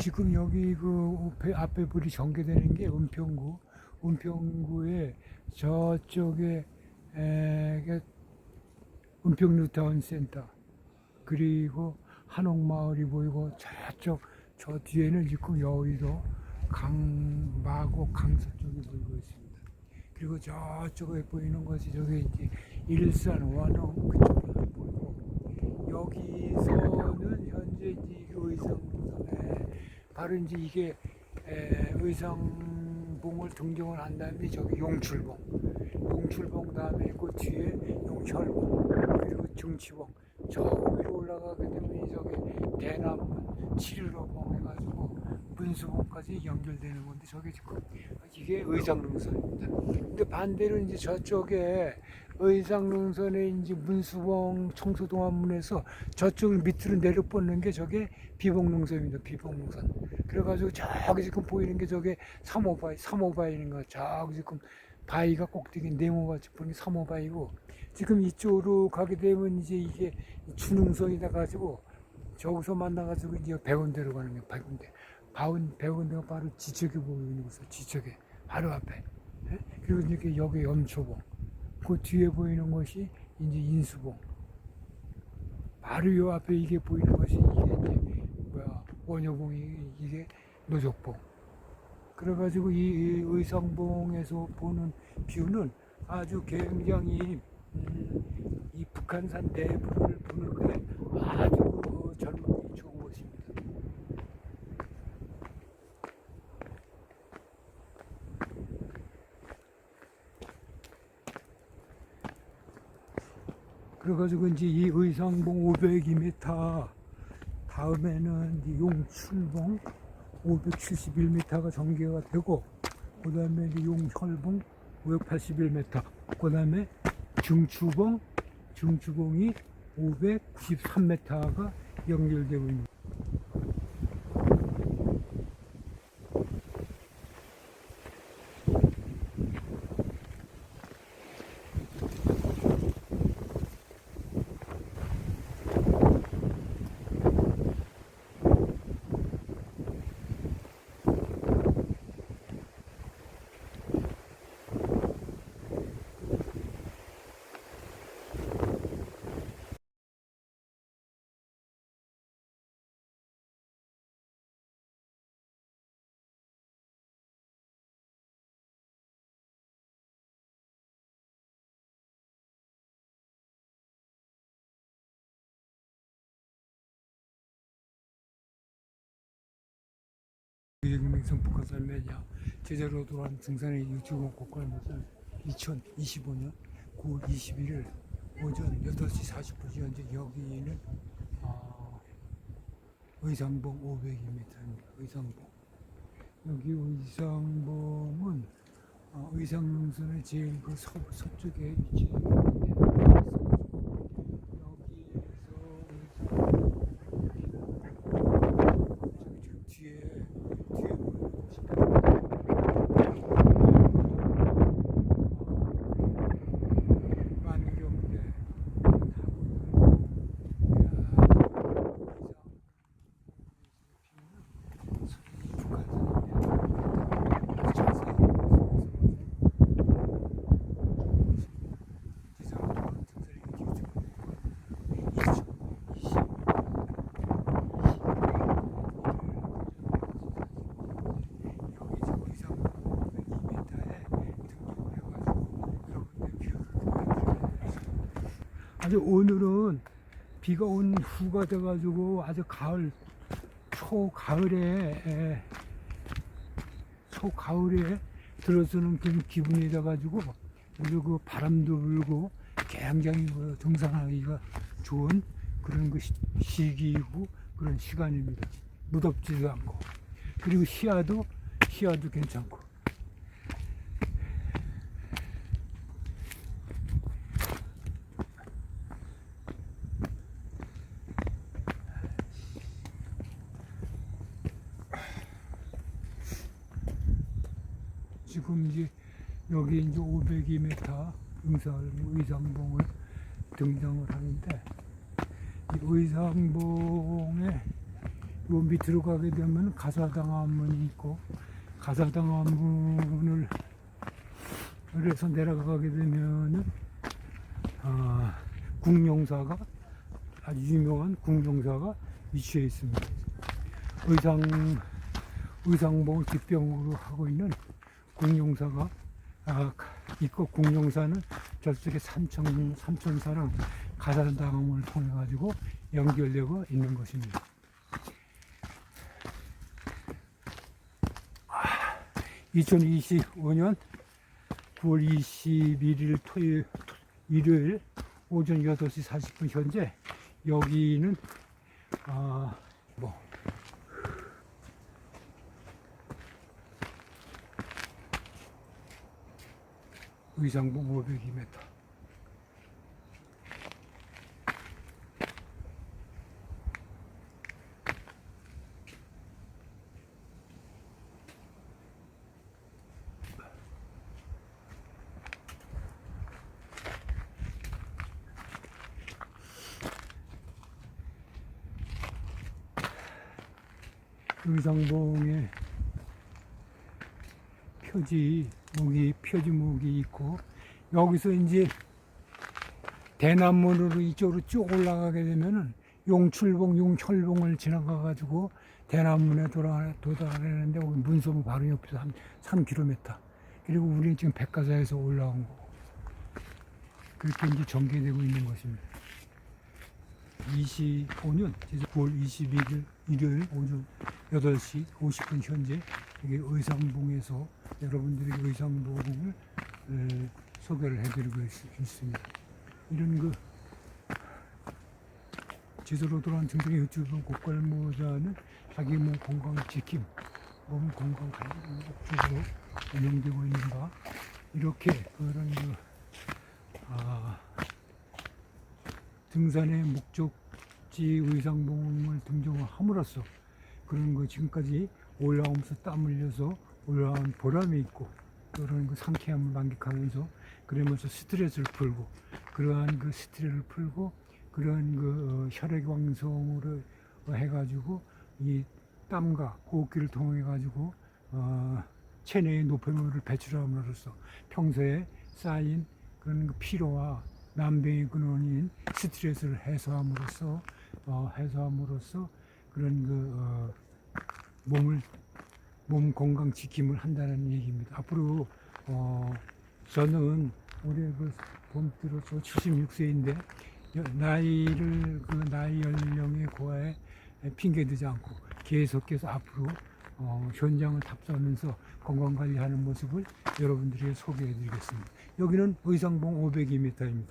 지금 여기 그 앞에, 불이 전개되는 게 은평구, 은평구의 저쪽에 에, 게 은평 뉴타운 센터 그리고 한옥마을이 보이고 저쪽 저 뒤에는 지금 여의도 강마고 강서 쪽이 보이고 있습니다. 그리고 저쪽에 보이는 것이 저기 이제 일산 원흥 그쪽이 보이고 여기서는 현재 이제 의성동선에 바로 이제 이게 에, 의성봉을 등정을 한 다음에 저기 용출봉, 용출봉 다음에 그 뒤에 용철봉 그리고 중치봉. 저 위로 올라가게 되면 저기 대남문 칠일로봉 해가지고 문수봉까지 연결되는 건데 저게 지금 이게 의상능선입니다. 근데 반대로 이제 저쪽에 의상능선에 이제 문수봉 청소동안문에서 저쪽을 밑으로 내려 뻗는 게 저게 비봉능선입니다. 비봉능선. 그래가지고 저기 지금 보이는 게 저게 3호바위, 3호바위인 거. 저기 지금 바위가 꼭대기 네모같이 보이는 게 3호바위고 지금 이쪽으로 가게 되면 이제 이게 준흥선이다 가지고 저기서 만나가지고 이제 백운대로 가는 거예요. 백운대. 바운 백운대가 바로 지척에 보이는 곳이요 지척에 바로 앞에. 예? 그리고 이제 여기 염초봉. 그 뒤에 보이는 것이 이제 인수봉. 바로 요 앞에 이게 보이는 것이 이게 뭐야 원효봉이 이게 노족봉. 그래가지고 이, 이 의성봉에서 보는 뷰는 아주 굉장히 음, 이 북한산 내부를 보는데 아주 그 젊음이 좋은 곳입니다. 그래가지고 이제 이 의성봉 502m 다음에는 용출봉 571m가 전개가 되고 그 다음에 용철봉 581m 그 다음에 중추봉 중추봉이 593m가 연결되고 있는 유명성 북한산 매냐 제자로 돌아온 등산의 유튜브 곡과는 2025년 9월 21일 오전 8시 40분 현재 여기는 아, 의상봉 500m입니다. 의상봉 여기 의상봉은 아, 의상능선의 제일 그 서, 서쪽에 위치해 있는데 여기에서 저기 지금 뒤에 뒤에 보이는 곳이 만경대 아주 오늘은 비가 온 후가 돼가지고 아주 가을 초 가을에 에, 초 가을에 들어서는 그런 기분이 돼가지고 그리고 그 바람도 불고 굉장히 그 등산하기가 좋은 그런 그 시- 시기이고 그런 시간입니다. 무덥지도 않고 그리고 시야도 시야도 괜찮고 지금 이제 여기 이제 502m 응설 의상봉을 등장을 하는데 이 의상봉에 요 밑으로 가게 되면 가사당 안문이 있고 가사당 안문을 그래서 내려가게 되면은 아, 궁룡사가 아주 유명한 궁룡사가 위치해 있습니다. 의상 의상봉을 뒷병으로 하고 있는 궁룡사가 아, 있고 궁룡사는 저쪽에 삼천 삼천사랑 가사당을 통해 가지고 연결되고 있는 것입니다. 2025년 9월 21일 토요일, 일요일 오전 8시 40분 현재 여기는 아, 뭐 의상봉 502m 의상봉에 표지 목이 표지 목이 있고 여기서 이제 대남문으로 이쪽으로 쭉 올라가게 되면은 용출봉 용철봉을 지나가 가지고 대남문에 돌아 도달하는데 거기 문소문 바로 옆에서 한 3km 그리고 우리는 지금 백가사에서 올라온 거고 그렇게 이제 전개되고 있는 것입니다. 25년 9월 21일 일요일 오전 8시 50분 현재 여기 의상봉에서 여러분들에게 의상봉을 에, 소개를 해드리고 있, 있습니다. 이런 그 제대로 돌아온 증상의 유튜브 고깔모자는 자기 몸 건강 지킴, 몸 건강 관리 목적으로 운영되고 있는가 이렇게 그런 그 아, 등산의 목적지 의상봉을 등정을 함으로써 그런 거 지금까지 올라오면서 땀 흘려서 올라온 보람이 있고 그런 그 상쾌함을 만끽하면서 그러면서 스트레스를 풀고 그러한 그 스트레스를 풀고 그러한 그 어, 혈액 왕성으로 해가지고 이 땀과 호흡기를 통해 가지고 어, 체내의 노폐물을 배출함으로써 평소에 쌓인 그런 그 피로와 난병의 근원인 스트레스를 해소함으로써 어, 해소함으로써 그런 그 어, 몸을 몸 건강 지킴을 한다는 얘기입니다. 앞으로 어, 저는 올해 그 봄 들어서 76세인데 나이를 그 나이 연령의 고하에 핑계대지 않고 계속해서 앞으로 어, 현장을 탑승하면서 건강 관리하는 모습을 여러분들에게 소개해 드리겠습니다. 여기는 의상봉 502m입니다.